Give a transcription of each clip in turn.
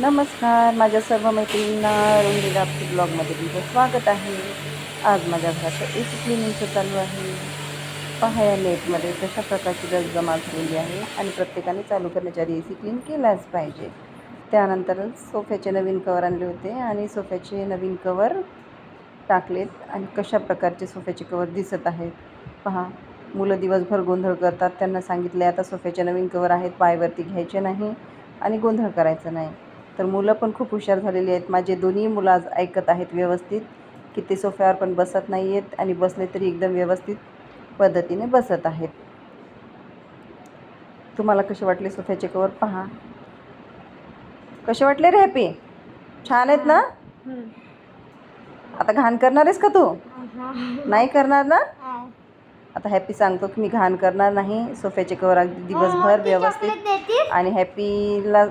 नमस्कार माझ्या सर्व मैत्रिणींना रंगीला ब्लॉगमध्ये तुमचं स्वागत आहे. आज माझ्या घराचं ए सी क्लिनिंगचं चालू आहे. पहा या नेटमध्ये कशा प्रकारची रस जमा झालेली आहे आणि प्रत्येकाने चालू करण्याच्या आधी ए सी क्लीन केलाच पाहिजे. त्यानंतर सोफ्याचे नवीन कवर आणले होते आणि सोफ्याचे नवीन कवर टाकलेत आणि कशा प्रकारचे सोफ्याचे कवर दिसत आहेत पहा. मुलं दिवसभर गोंधळ करतात त्यांना सांगितले आता सोफ्याचे नवीन कवर आहेत पायवरती घ्यायचे नाही आणि गोंधळ करायचं नाही. तर मुलं पण खूप हुशार झालेली आहेत. माझे दोन्ही मुलं आज ऐकत आहेत व्यवस्थित की ते सोफ्यावर पण बसत नाही आहेत आणि बसले तरी एकदम व्यवस्थित पद्धतीने बसत आहेत. तुम्हाला कसे वाटले सोफ्याचे कवर पहा. कसे वाटले रे हॅपी? छान आहेत ना? आता घाण करणार आहेस का तू? नाही करणार ना? आता हॅपी सांगतो की मी घाण करणार नाही. सोफ्याचे कवर अगदी दिवसभर व्यवस्थित आणि हॅपीला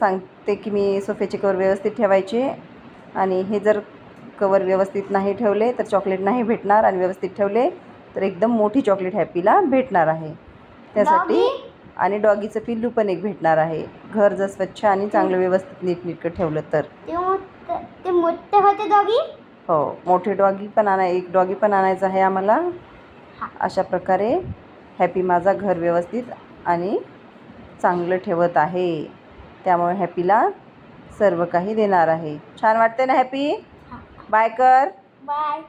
सांगते की मी सोफ्याचे कवर व्यवस्थित ठेवायचे आणि हे जर कवर व्यवस्थित नाही ठेवले तर चॉकलेट नाही भेटणार आणि व्यवस्थित ठेवले तर एकदम मोठी चॉकलेट हॅपीला भेटणार आहे. त्यासाठी आणि डॉगीचं पिल्लू पण एक भेटणार आहे. घर जर स्वच्छ आणि चांगलं व्यवस्थित नीटनीटकं ठेवलं तर. ते मोठं होते दोघी हो मोठे डॉगी पण आणा एक डॉगी पण आणायचं आहे आम्हाला. अशा प्रकारे हॅपी माझा घर व्यवस्थित आणि चांगलं ठेवत आहे. त्यामुळे हॅपीला सर्व काही देणार आहे. छान वाटते ना हॅपी? बाय कर. बाय.